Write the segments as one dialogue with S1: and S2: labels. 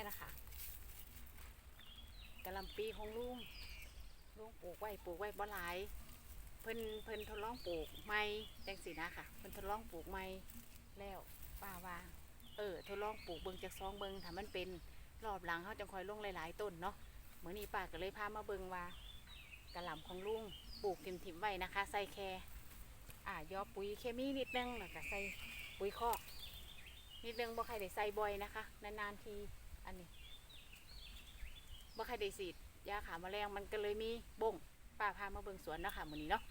S1: นี่แหละค่ะกะหล่ำปีของลุงลุงปลูกไว้ปลูกไว้บ่หลายเพิ่นเพิ่นทดลองปลูกไม้จังสีนะค่ะเพิ่นทดลองปลูกไม้แล้วป้าว่าเออทดลองปลูกเบิงจากซองเบิงถ้ามันเป็นรอบหลังเขาจังคอยลงหลายๆต้นเนาะเหมือนนี้ป้าก็เลยพามาเบิงว่ากะหล่ำของลุงปลูกทิมๆไว้นะคะ ใส่แค่อ่ายอปุ๋ยเคมีนิดนึงแล้วก็ใส่ปุ๋ยคอกนิดนึงบ่ใครได้ใส่บ่อยนะคะ นานๆที อันนี้บ่ใครได้สีดยาขาแมลงมันก็เลยมีบ่งป้าพามาเบิ่งสวนเนาะค่ะมื้อนี้เนาะ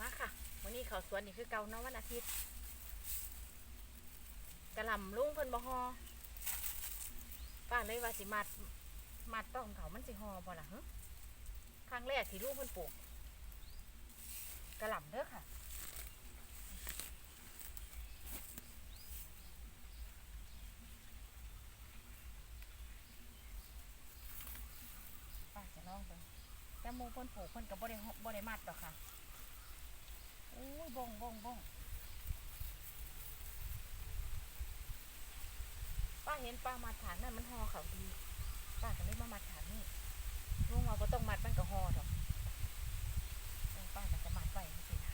S1: มาค่ะมื้อนี้เขาสวนนี่คือเก่าเนาะวันอาทิตย์กระหล่ำลุงเพิ่นบ่ฮอป้าเลยว่าสิมัดมัดต้องเขามันสิหอบ่ล่ะฮะ ครั้งแรกที่ลูกเพิ่นปลูกกระหล่ำเด้อค่ะป้าจะลองเบิ่งแต่มูเพิ่นปลูกเพิ่นก็บ่ได้บ่ได้มัดดอกค่ะโอ้ยบงบงบงป้าเห็นป้ามัดฐานนั่นมันหอเขาดีป้าก็เลยมามัดฐานนี่ลุงว่าบ่ ต้องมัดมันก็หอดอกเออป้าก็จะมัดไว้จังซี่นะ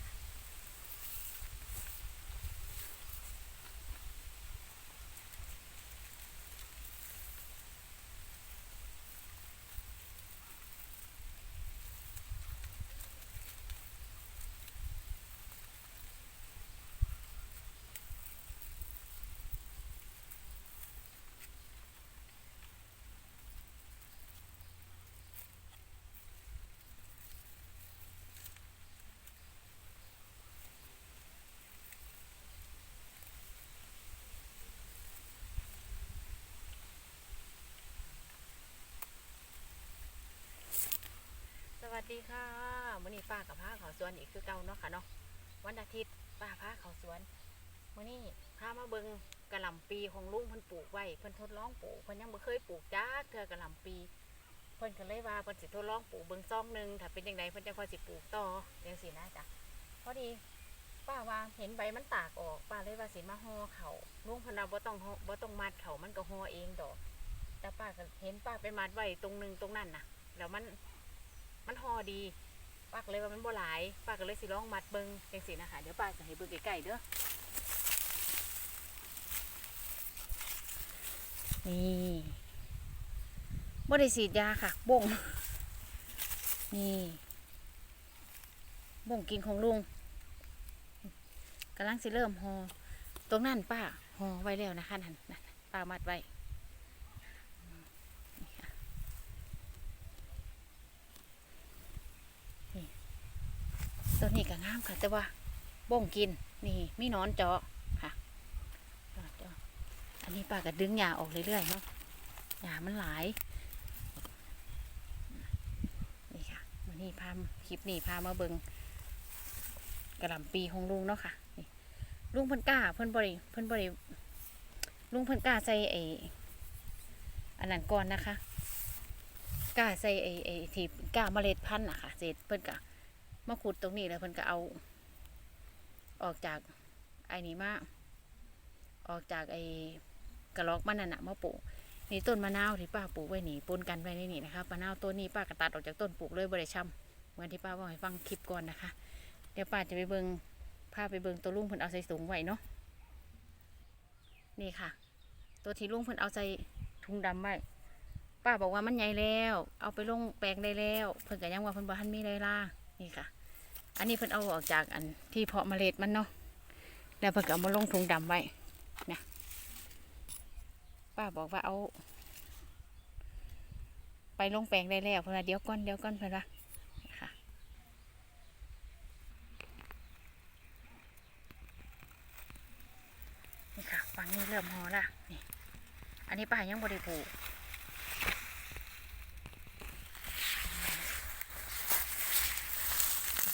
S1: สวัส ดีค่ะมื้อนี้ป้ากับพาเขาสวนอีกคือเก่าเนาะค่ะเนาะวันอาทิตย์ป้าพาเขาสวนมื้อนี้พามาเบิงกระหล่ำปีของลุงเพิ่นปลูกไว้เพิ่นทดลองปลูกเพิ่นยังบ่เคยปลูกจ้าเทื่อกระหล่ำปี เพิ่นก็เลยว่าเพิ่นสิทดลองปลูกเบิงซองหนึงถ้าเป็นจังไดเพิ่นจะค่อยสิปลูกต่อจังซี่นะจ๊ะพอดี ป้าว่าเห็นใบมันตากออกป้าเลยว่าสิมาห่อเขาลุงเพนเอาบ่ต้องห่อบ่ต้องมัดเขามันก็ห่อเองดอก แต่ป้าก็เห็นป้าไปมัดไว้ตรงนึงตรงนั้นน่ะแล้วมัน มันห่อดีป้าก็เลยว่ามันบ่หลายป้าก็เลยสิลองมัดเบิงจังซี่นะคะเดี๋ยวป้าจะให้เบิงใกล้ๆเด้อนี่บ่ได้ฉีดยาค่ะบ่งนี่บ่งกินของลุงกำลังสิเริ่มห่อตรงนั้นป้าห่อไว้แล้วนะคะนั่นนั่นป้ามัดไว้ นี้ก็งามค่ะ แต่ว่าบ่งกินนี่มีนอนเจาะค่ะอนเจาะอันนี้ป้าก็ดึงหญ้าออกเรื่อยๆเนาะหญ้ามันหลายนี่ค่ะวันนี้พาคลิปนี้พามาเบิงกระลำปีของลุงเนาะค่ะนี่ลุงเพิ่นกล้าเพิ่นบริเพิ่นบริลุงเพิ่นกล้าใส่ไออันนั้นก่อนนะคะกล้าใส่ไอไอที่กล้าเมล็ดพันธุ์อะค่ะเสร็จเพิ่นกะ มาขุดตรงนี้แล้วเพิ่นก็เอา ออกจากไอ้นี้มาออกจากไอ้กระลอกมันนั่นนะมาปลูกนี่ต้นมะนาวที่ป้าปลูกไว้นี่ปนกันไว้ในนี่นะคะมะนาวต้นนี้ป้าก็ตัดออกจากต้นปลูกเลยบริช่ำเหมือนที่ป้าบอกให้ฟังคลิปก่อนนะคะ เดี๋ยวป้าจะไปเบิงพาไปเบิงตัวลุงเพิ่นเอาใส่ถุงไว้เนาะนี่ค่ะ ตัวที่ลุงเพิ่นเอาใส่ถุงดำไว้ป้าบอกว่ามันใหญ่แล้ว เอาไปลงแปลงได้แล้ว เพิ่นก็ยังว่าเพิ่นบ่ทันมีไรล่านี่ค่ะ อันนี้เพิ่นเอาออกจากอันที่เพาะเมล็ดมันเนาะแล้วเพิ่นก็เอามาลงถุงดำไว้นะป้าบอกว่าเอา ไปลงแปลงได้แล้วเพิ่นว่าเดี๋ยวก่อนเดี๋ยวก่อนเพิ่นว่าค่ะนี่ค่ะฝั่งนี้เริ่มหอละนี่ อันนี้ป้ายังบริป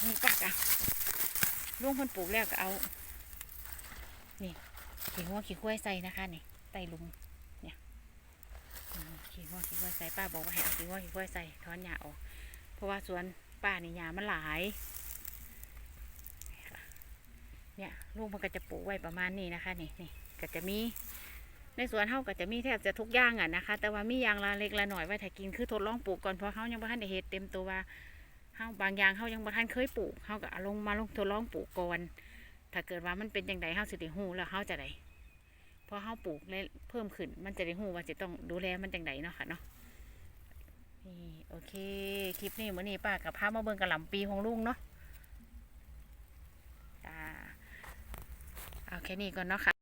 S1: ลูกนี่ปักอะลุงเพิ่นปลูกแล้วก็เอา นี่ขี้หัวขี้ข้วยใส่นะคะนี่ไตลุมเนี่ยขี้หัวขี้ข้วยใส่ป้าบอกว่าให้เอาขี้หัวขี้ข้วยใส่ถอนหญ้าออกเพราะว่าสวนป้านี่ยามันหลายเนี่ยลูกมันก็จะปลูกไว้ประมาณนี้นะคะ นี่นี่ก็จะมีในสวนเฮาก็จะมีแทบจะทุกอย่างอะนะคะ แต่ว่ามีอย่างละเล็กละหน่อยไว้ถ้ากินคือทดลองปลูกก่อนเพราะเฮายังบ่ทันได้เฮ็ดเต็มตัวว่า เฮาบางอย่างเฮายังบ่ทันเคยปลูกเฮาก็ลงมาลงทดลองปลูกก่อนถ้าเกิดว่ามันเป็นจังไดเฮาสิได้ฮู้แล้วเฮาจะได้พอเฮาปลูกเลยเพิ่มขึ้น มันจะได้ฮู้ว่าจะต้องดูแลมันจังไดเนาะค่ะเนาะนี่โอเค คลิปนี้มื้อนี้ป้ากับพามาเบิ่งกะหล่ำปีของลุงเนาะจ้าเอาแค่นี้ก่อนเนาะค่ะ